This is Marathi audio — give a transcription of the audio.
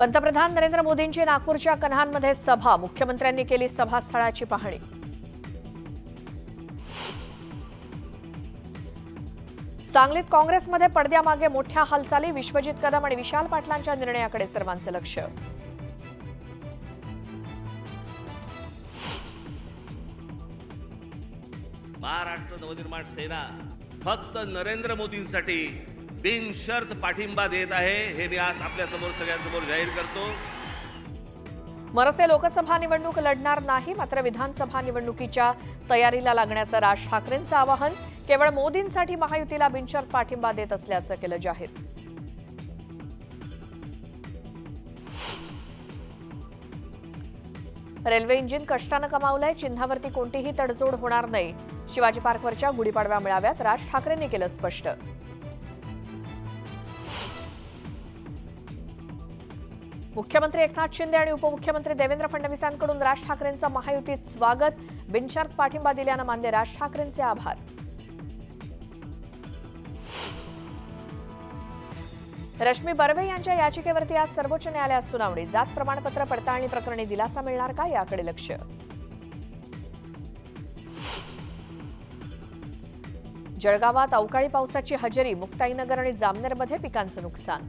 पंतप्रधान नरेंद्र मोदींची नागपूरच्या कन्हानमध्ये सभा. मुख्यमंत्र्यांनी केली सभास्थळाची पाहणी. सांगलीत काँग्रेसमध्ये पडद्यामागे मोठ्या हालचाली विश्वजित कदम आणि विशाल पाटलांच्या निर्णयाकडे सर्वांचं लक्ष. महाराष्ट्र नवनिर्माण सेना फक्त नरेंद्र मोदींसाठी बिनशर्त पाठिंबा देत आहे हे मी आज आपल्यासमोर सगळ्यांसमोर जाहीर करतो. मनसे लोकसभा निवडणूक लढणार नाही मात्र विधानसभा निवडणुकीच्या तयारीला लागण्याचं राज ठाकरेंचं आवाहन केवळ मोदींसाठी महायुतीला बिनशर्त पाठिंबा देत असल्याचं केलं जाहीर. रेल्वे इंजिन कष्टानं कमावलंय चिन्हावरती कोणतीही तडजोड होणार नाही. शिवाजी पार्कवरच्या गुढीपाडव्या मेळाव्यात राज ठाकरेंनी केलं स्पष्ट. मुख्यमंत्री एकनाथ शिंदे आणि उपमुख्यमंत्री देवेंद्र फडणवीसांकडून राज ठाकरेंचं महायुतीत स्वागत. बिनशर्त पाठिंबा दिल्यानं मानले राज ठाकरेंचे आभार. रश्मी बर्वे यांच्या याचिकेवरती आज सर्वोच्च न्यायालयात सुनावणी. जात प्रमाणपत्र पडताळणी प्रकरणी दिलासा मिळणार का याकडे लक्ष? जळगावात अवकाळी पावसाची हजेरी. मुक्ताईनगर आणि जामनेरमध्ये पिकांचं नुकसान.